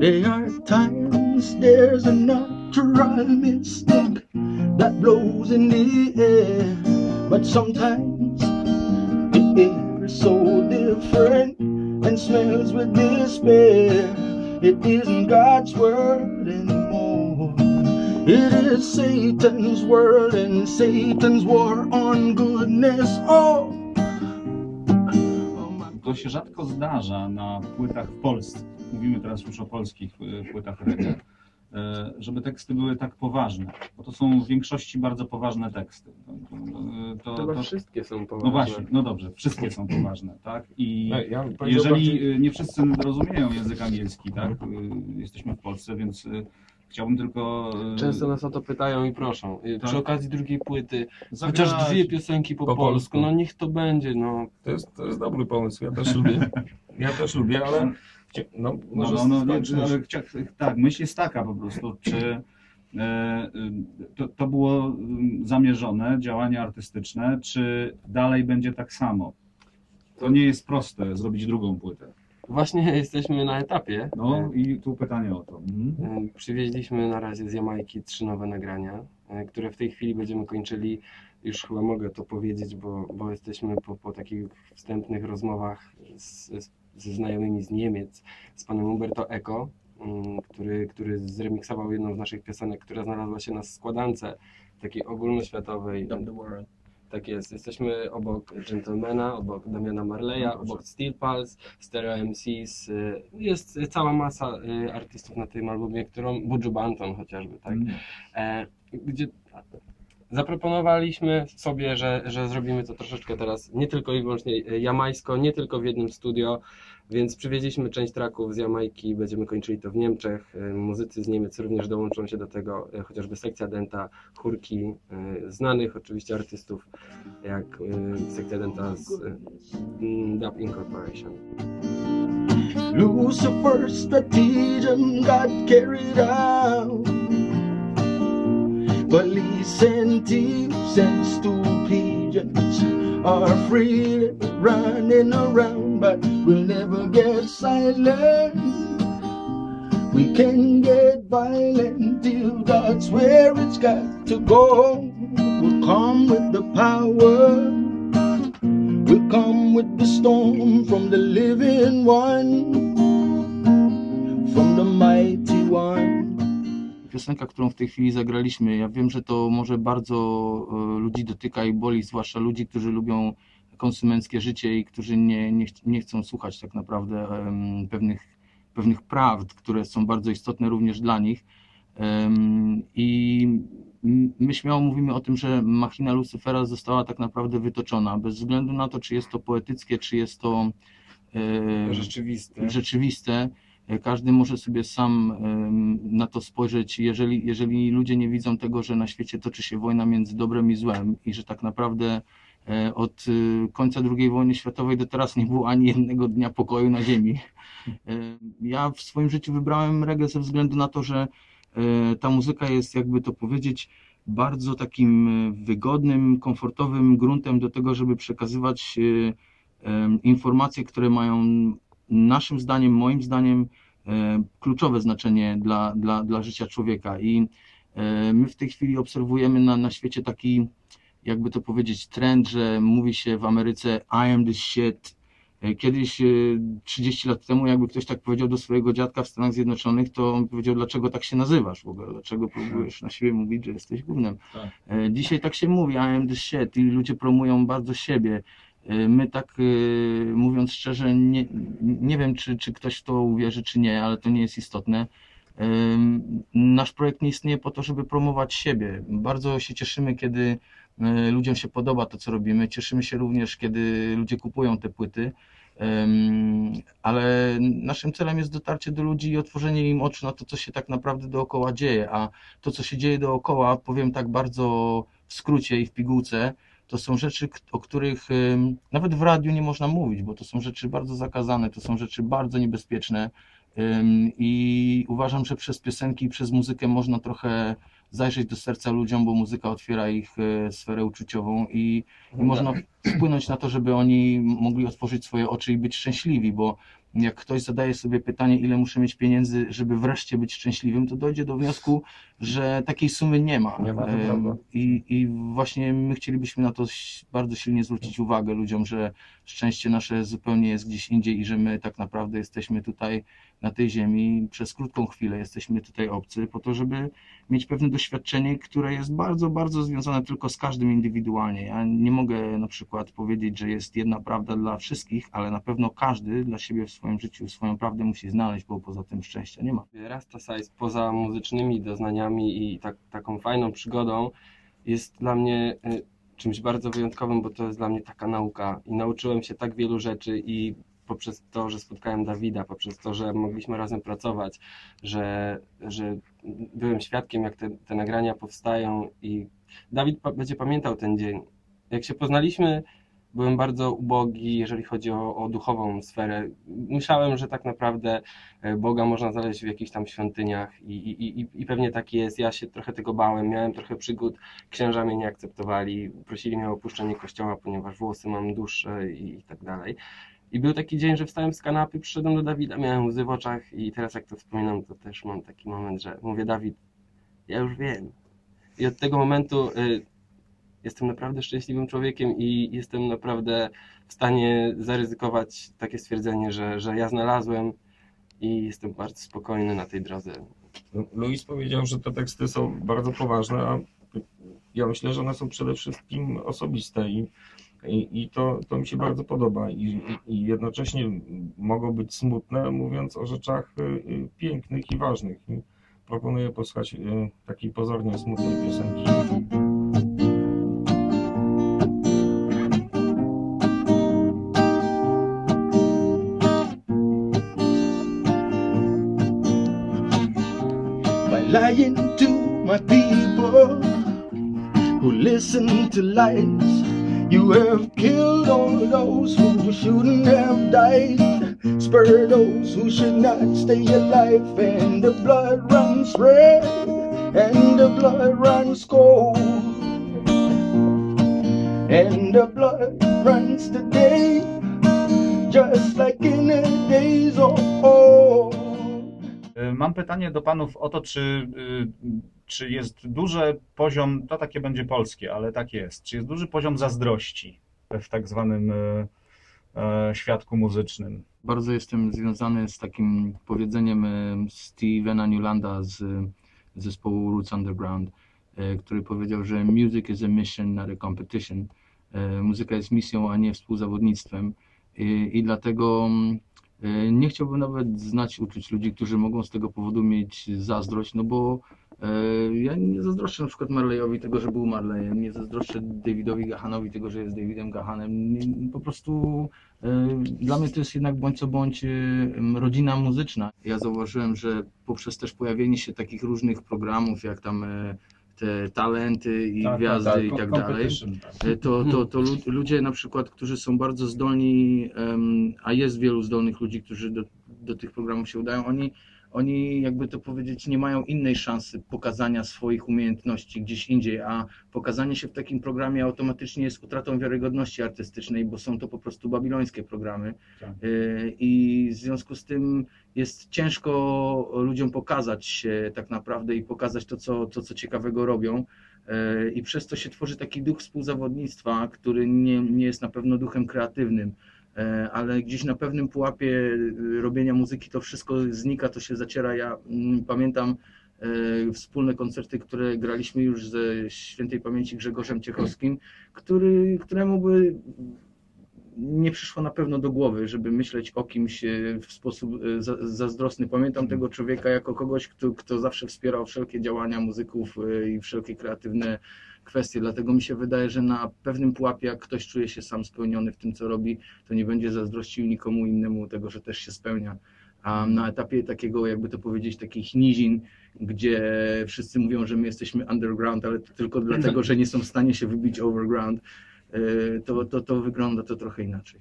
There are times there's a natural mystic that blows in the air, but sometimes the air is so different and smells with despair. It isn't God's word anymore. It is Satan's world and Satan's war on goodness. Oh, się rzadko zdarza na płytach w Polsce. Mówimy teraz już o polskich y, płytach reggae. e, Żeby teksty były tak poważne, bo to są w większości bardzo poważne teksty. To, to, to, Chyba to, wszystkie są poważne. no właśnie, no dobrze, wszystkie są poważne, tak? I No, ja jeżeli bardziej- nie wszyscy rozumieją język angielski, tak? Jesteśmy w Polsce, więc chciałbym tylko. y, Często nas o to pytają i proszą. Y, Tak. Przy okazzie drugiej płyty, zagrać. chociaż dwie piosenki po, Po polsku, polsku. no niech to będzie, no. To jest, to jest dobry pomysł, ja też lubię. Ja też lubię, ale no, No, może no, no, nie, skończysz. ale chcia, tak, myśl jest taka po prostu, czy e, to, to było y, zamierzone, działanie artystyczne, czy dalej będzie tak samo? To nie jest proste, zrobić drugą płytę. Właśnie jesteśmy na etapie. No i tu pytanie o to. Mhm. Y, Przywieźliśmy na razie z Jamajki trzy nowe nagrania, y, które w tej chwili będziemy kończyli. Już chyba mogę to powiedzieć, bo, bo jesteśmy po, po takich wstępnych rozmowach z, z, ze znajomymi z Niemiec, z panem Umberto Eco, mm, który, który zremiksował jedną z naszych piosenek, która znalazła się na składance takiej ogólnoświatowej. Tak jest, jesteśmy obok Gentlemana, obok Damiana Marleya, obok Steel Pulse, Stereo MCs. y, Jest cała masa y, artystów na tym albumie, którą Buju Banton chociażby, tak? Mhm. E, gdzie zaproponowaliśmy sobie, że, że zrobimy to troszeczkę teraz nie tylko i wyłącznie e, jamajsko, nie tylko w jednym studio, więc przywieźliśmy część traków z Jamajki, będziemy kończyli to w Niemczech. E, Muzycy z Niemiec również dołączą się do tego, e, chociażby sekcja Denta, chórki znanych oczywiście artystów, jak sekcja Denta z mm, Dub Incorporation. Lucifer's got carried out. Police and thieves and stool pigeons are free running around, but we'll never get silent. We can get violent till that's where it's got to go. We'll come with the power. We'll come with the storm from the living one, from the mighty one. Piosenka, którą w tej chwili zagraliśmy, ja wiem, że to może bardzo e, ludzi dotyka i boli, zwłaszcza ludzi, którzy lubią konsumenckie życie i którzy nie, nie, ch- nie chcą słuchać tak naprawdę em, pewnych, pewnych prawd, które są bardzo istotne również dla nich. Em, I my śmiało mówimy o tym, że machina Lucifera została tak naprawdę wytoczona, bez względu na to, czy jest to poetyckie, czy jest to e, Rzeczywiste. rzeczywiste. E, Każdy może sobie sam na to spojrzeć. Jeżeli, jeżeli ludzie nie widzą tego, że na świecie toczy się wojna między dobrem i złem i że tak naprawdę e, od y, końca II wojny światowej do teraz nie było ani jednego dnia pokoju na ziemi. E, Ja w swoim życiu wybrałem reggae ze względu na to, że ta muzyka jest, jakby to powiedzieć, bardzo takim wygodnym, komfortowym gruntem do tego, żeby przekazywać informacje, które mają naszym zdaniem, moim zdaniem, e, kluczowe znaczenie dla, dla, dla życia człowieka. I e, my w tej chwili obserwujemy na, na świecie taki, jakby to powiedzieć, trend, że mówi się w Ameryce I am the shit. E, Kiedyś, e, 30 lat temu, jakby ktoś tak powiedział do swojego dziadka w Stanach Zjednoczonych, to on powiedział, dlaczego tak się nazywasz w ogóle, dlaczego próbujesz na siebie mówić, że jesteś gównem. Tak. Dzisiaj tak się mówi, I am the shit i ludzie promują bardzo siebie. E, My tak e, mówiąc szczerze, nie, nie wiem, czy, czy ktoś w to uwierzy, czy nie, ale to nie jest istotne. Em, Nasz projekt nie istnieje po to, żeby promować siebie. Bardzo się cieszymy, kiedy e, ludziom się podoba to, co robimy. Cieszymy się również, kiedy ludzie kupują te płyty. Ale naszym celem jest dotarcie do ludzi i otworzenie im oczu na to, co się tak naprawdę dookoła dzieje. A to, co się dzieje dookoła, powiem tak bardzo w skrócie i w pigułce, to są rzeczy, o których nawet w radiu nie można mówić, bo to są rzeczy bardzo zakazane, to są rzeczy bardzo niebezpieczne. I uważam, że przez piosenki i przez muzykę można trochę zajrzeć do serca ludziom, bo muzyka otwiera ich e, sferę uczuciową i, i można wpłynąć na to, żeby oni mogli otworzyć swoje oczy i być szczęśliwi, bo jak ktoś zadaje sobie pytanie, ile muszę mieć pieniędzy, żeby wreszcie być szczęśliwym, to dojdzie do wniosku, że takiej sumy nie ma. Nie ma. I, I właśnie my chcielibyśmy na to bardzo silnie zwrócić uwagę ludziom, że szczęście nasze zupełnie jest gdzieś indziej i że my tak naprawdę jesteśmy tutaj na tej ziemi przez krótką chwilę, jesteśmy tutaj obcy, po to, żeby mieć pewne doświadczenie, które jest bardzo, bardzo związane tylko z każdym indywidualnie. Ja nie mogę na przykład powiedzieć, że jest jedna prawda dla wszystkich, ale na pewno każdy dla siebie w swoim życiu swoją prawdę musi znaleźć, bo poza tym szczęścia nie ma. Rasta Size poza muzycznymi doznaniami i tak, taką fajną przygodą jest dla mnie y, czymś bardzo wyjątkowym, bo to jest dla mnie taka nauka i nauczyłem się tak wielu rzeczy i poprzez to, że spotkałem Dawida, poprzez to, że mogliśmy razem pracować, że, że byłem świadkiem, jak te, te nagrania powstają i Dawid pa- będzie pamiętał ten dzień. Jak się poznaliśmy, byłem bardzo ubogi, jeżeli chodzi o, o duchową sferę. Myślałem, że tak naprawdę e, Boga można znaleźć w jakichś tam świątyniach i, i, i, i pewnie tak jest. Ja się trochę tego bałem, miałem trochę przygód, księża mnie nie akceptowali, prosili mnie o opuszczenie kościoła, ponieważ włosy mam dłuższe i, i tak dalej. I był taki dzień, że wstałem z kanapy, przyszedłem do Dawida, miałem łzy w oczach i teraz jak to wspominam, to też mam taki moment, że mówię, Dawid, ja już wiem. I od tego momentu y, jestem naprawdę szczęśliwym człowiekiem i jestem naprawdę w stanie zaryzykować takie stwierdzenie, że, że ja znalazłem i jestem bardzo spokojny na tej drodze. Luis powiedział, że te teksty są bardzo poważne, a ja myślę, że one są przede wszystkim osobiste i, i, i to, to mi się bardzo podoba. I, i, jednocześnie mogą być smutne, mówiąc o rzeczach y, y, pięknych i ważnych. Proponuję posłuchać y, takiej pozornie smutnej piosenki. Lying to my people who listen to lies. You have killed all those who shouldn't have died, spare those who should not stay alive, and the blood runs red and the blood runs cold. And the blood runs today, just like in the days of old. Mam pytanie do panów o to, czy, y, czy jest duży poziom, to takie będzie polskie, ale tak jest, czy jest duży poziom zazdrości w tak zwanym y, y, świadku muzycznym? Bardzo jestem związany z takim powiedzeniem Stevena Newlanda z zespołu Roots Underground, który powiedział, że music is a mission, not a competition. Muzyka jest misją, a nie współzawodnictwem. I, i dlatego mm, nie chciałbym nawet znać uczuć ludzi, którzy mogą z tego powodu mieć zazdrość, no bo e, ja nie zazdroszczę na przykład Marleyowi tego, że był Marleyem, nie zazdroszczę Davidowi Gahanowi tego, że jest Davidem Gahanem. Po prostu e, dla mnie to jest jednak bądź co bądź e, rodzina muzyczna. Ja zauważyłem, że poprzez też pojawienie się takich różnych programów, jak tam e, te talenty i gwiazdy i tak dalej, tak. E, to, to, to lu- ludzie na przykład, którzy są bardzo zdolni, a jest wielu zdolnych ludzi, którzy do, do tych programów się udają, oni, oni jakby to powiedzieć, nie mają innej szansy pokazania swoich umiejętności gdzieś indziej, a pokazanie się w takim programie automatycznie jest utratą wiarygodności artystycznej, bo są to po prostu babilońskie programy Tak. E, i w związku z tym jest ciężko ludziom pokazać się tak naprawdę i pokazać to, co, to, co ciekawego robią. E, I przez to się tworzy taki duch współzawodnictwa, który nie, nie jest na pewno duchem kreatywnym, ale gdzieś na pewnym pułapie e, robienia muzyki to wszystko znika, to się zaciera. Ja mm, pamiętam e, wspólne koncerty, które graliśmy już ze świętej pamięci Grzegorzem Ciechowskim, który, któremu by nie przyszło na pewno do głowy, żeby myśleć o kimś e, w sposób e, za- zazdrosny. Pamiętam tego człowieka jako kogoś, kto, kto zawsze wspierał wszelkie działania muzyków e, i wszelkie kreatywne kwestie. Dlatego mi się wydaje, że na pewnym pułapie, jak ktoś czuje się sam spełniony w tym, co robi, to nie będzie zazdrościł nikomu innemu tego, że też się spełnia. A na etapie takiego, jakby to powiedzieć, takich nizin, gdzie wszyscy mówią, że my jesteśmy underground, ale tylko dlatego, że nie są w stanie się wybić overground, e, to, to, to wygląda to trochę inaczej.